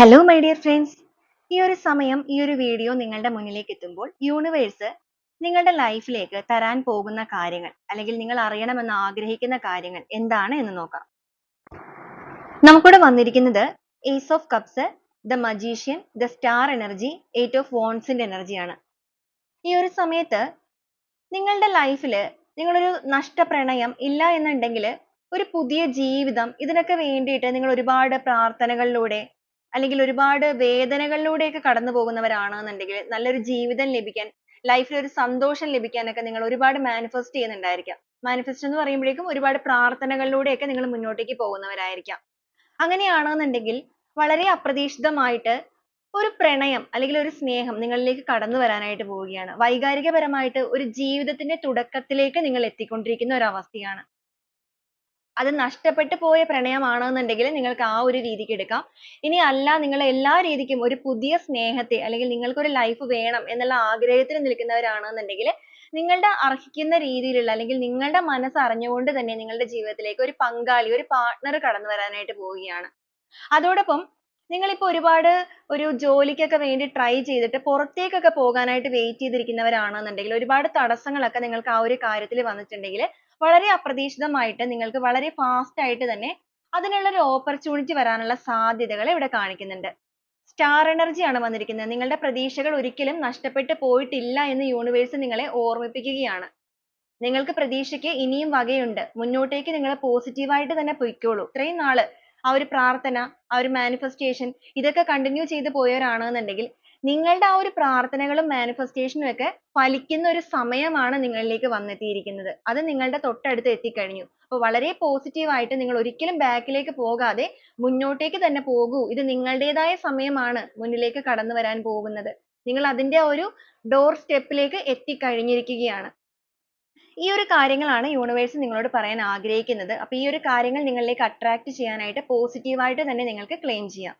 Hello my dear friends ഈ ഒരു സമയം ഈ ഒരു വീഡിയോ നിങ്ങളുടെ മുന്നിലേക്ക് എത്തുമ്പോൾ യൂണിവേഴ്സ് നിങ്ങളുടെ ലൈഫിലേക്ക് തരാൻ പോകുന്ന കാര്യങ്ങൾ അല്ലെങ്കിൽ നിങ്ങൾ അറിയണമെന്ന് ആഗ്രഹിക്കുന്ന കാര്യങ്ങൾ എന്താണ് എന്ന് നോക്കാം. നമുക്കിവിടെ വന്നിരിക്കുന്നത് ace of cups the magician the star energy eight of വോൺസിന്റെ എനർജിയാണ് ഈ ഒരു സമയത്ത് നിങ്ങളുടെ ലൈഫിൽ നിങ്ങളൊരു നഷ്ടപ്രണയം ഇല്ല എന്നുണ്ടെങ്കിൽ ഒരു പുതിയ ജീവിതം ഇതിനൊക്കെ വേണ്ടിയിട്ട് നിങ്ങൾ ഒരുപാട് പ്രാർത്ഥനകളിലൂടെ അല്ലെങ്കിൽ ഒരുപാട് വേദനകളിലൂടെയൊക്കെ കടന്നു പോകുന്നവരാണെന്നുണ്ടെങ്കിൽ നല്ലൊരു ജീവിതം ലഭിക്കാൻ ലൈഫിൽ ഒരു സന്തോഷം ലഭിക്കാനൊക്കെ നിങ്ങൾ ഒരുപാട് മാനിഫെസ്റ്റ് ചെയ്യുന്നുണ്ടായിരിക്കാം. മാനിഫെസ്റ്റ് എന്ന് പറയുമ്പോഴേക്കും ഒരുപാട് പ്രാർത്ഥനകളിലൂടെയൊക്കെ നിങ്ങൾ മുന്നോട്ടേക്ക് പോകുന്നവരായിരിക്കാം. അങ്ങനെയാണെന്നുണ്ടെങ്കിൽ വളരെ അപ്രതീക്ഷിതമായിട്ട് ഒരു പ്രണയം അല്ലെങ്കിൽ ഒരു സ്നേഹം നിങ്ങളിലേക്ക് കടന്നു വരാനായിട്ട് പോവുകയാണ്. വൈകാരികപരമായിട്ട് ഒരു ജീവിതത്തിന്റെ തുടക്കത്തിലേക്ക് നിങ്ങൾ എത്തിക്കൊണ്ടിരിക്കുന്ന ഒരു അവസ്ഥയാണ് അത് നഷ്ടപ്പെട്ടു പോയ പ്രണയമാണെന്നുണ്ടെങ്കിൽ നിങ്ങൾക്ക് ആ ഒരു രീതിക്ക് എടുക്കാം. ഇനി അല്ല നിങ്ങൾ എല്ലാ രീതിക്കും ഒരു പുതിയ സ്നേഹത്തെ അല്ലെങ്കിൽ നിങ്ങൾക്ക് ഒരു ലൈഫ് വേണം എന്നുള്ള ആഗ്രഹത്തിൽ നിൽക്കുന്നവരാണെന്നുണ്ടെങ്കിൽ നിങ്ങളുടെ അർഹിക്കുന്ന രീതിയിലുള്ള അല്ലെങ്കിൽ നിങ്ങളുടെ മനസ്സ് അറിഞ്ഞുകൊണ്ട് തന്നെ നിങ്ങളുടെ ജീവിതത്തിലേക്ക് ഒരു പങ്കാളി ഒരു പാർട്ണർ കടന്നു വരാനായിട്ട് പോവുകയാണ്. അതോടൊപ്പം നിങ്ങളിപ്പോൾ ഒരുപാട് ഒരു ജോലിക്കൊക്കെ വേണ്ടി try ചെയ്തിട്ട് പുറത്തേക്കൊക്കെ പോകാനായിട്ട് wait ചെയ്തിരിക്കുന്നവരാണെന്നുണ്ടെങ്കിൽ ഒരുപാട് തടസ്സങ്ങളൊക്കെ നിങ്ങൾക്ക് ആ ഒരു കാര്യത്തിൽ വന്നിട്ടുണ്ടെങ്കിൽ വളരെ അപ്രതീക്ഷിതമായിട്ട് നിങ്ങൾക്ക് വളരെ ഫാസ്റ്റ് ആയിട്ട് തന്നെ അതിനുള്ള ഒരു opportunity വരാനുള്ള സാധ്യതകൾ ഇവിടെ കാണിക്കുന്നുണ്ട്. സ്റ്റാർ എനർജി ആണ് വന്നിരിക്കുന്നത് നിങ്ങളുടെ പ്രതീക്ഷകൾ ഒരിക്കലും നഷ്ടപ്പെട്ടു പോയിട്ടില്ല എന്ന് യൂണിവേഴ്സ് നിങ്ങളെ ഓർമ്മിപ്പിക്കുകയാണ്. നിങ്ങൾക്ക് പ്രതീക്ഷയ്ക്ക് ഇനിയും വകയുണ്ട് മുന്നോട്ടേക്ക് നിങ്ങൾ പോസിറ്റീവായിട്ട് തന്നെ പൊയ്ക്കോളൂ ഇത്രയും നാൾ ആ ഒരു പ്രാർത്ഥന ആ ഒരു മാനിഫെസ്റ്റേഷൻ ഇതൊക്കെ കണ്ടിന്യൂ ചെയ്തു പോയവരാണെന്നുണ്ടെങ്കിൽ നിങ്ങളുടെ ആ ഒരു പ്രാർത്ഥനകളും മാനിഫെസ്റ്റേഷനും ഒക്കെ ഫലിക്കുന്ന ഒരു സമയമാണ് നിങ്ങളിലേക്ക് വന്നെത്തിയിരിക്കുന്നത്. അത് നിങ്ങളുടെ തൊട്ടടുത്ത് എത്തിക്കഴിഞ്ഞു. അപ്പോൾ വളരെ പോസിറ്റീവ് ആയിട്ട് നിങ്ങൾ ഒരിക്കലും ബാക്കിലേക്ക് പോകാതെ മുന്നോട്ടേക്ക് തന്നെ പോകൂ. ഇത് നിങ്ങളുടേതായ സമയമാണ് മുന്നിലേക്ക് കടന്നു വരാൻ പോകുന്നത്. നിങ്ങൾ അതിന്റെ ഒരു ഡോർ സ്റ്റെപ്പിലേക്ക് എത്തിക്കഴിഞ്ഞിരിക്കുകയാണ്. ഈ ഒരു കാര്യങ്ങളാണ് യൂണിവേഴ്സ് നിങ്ങളോട് പറയാൻ ആഗ്രഹിക്കുന്നത്. അപ്പോൾ ഈ ഒരു കാര്യങ്ങൾ നിങ്ങളിലേക്ക് അട്രാക്ട് ചെയ്യാനായിട്ട് പോസിറ്റീവായിട്ട് തന്നെ നിങ്ങൾക്ക് ക്ലെയിം ചെയ്യാം.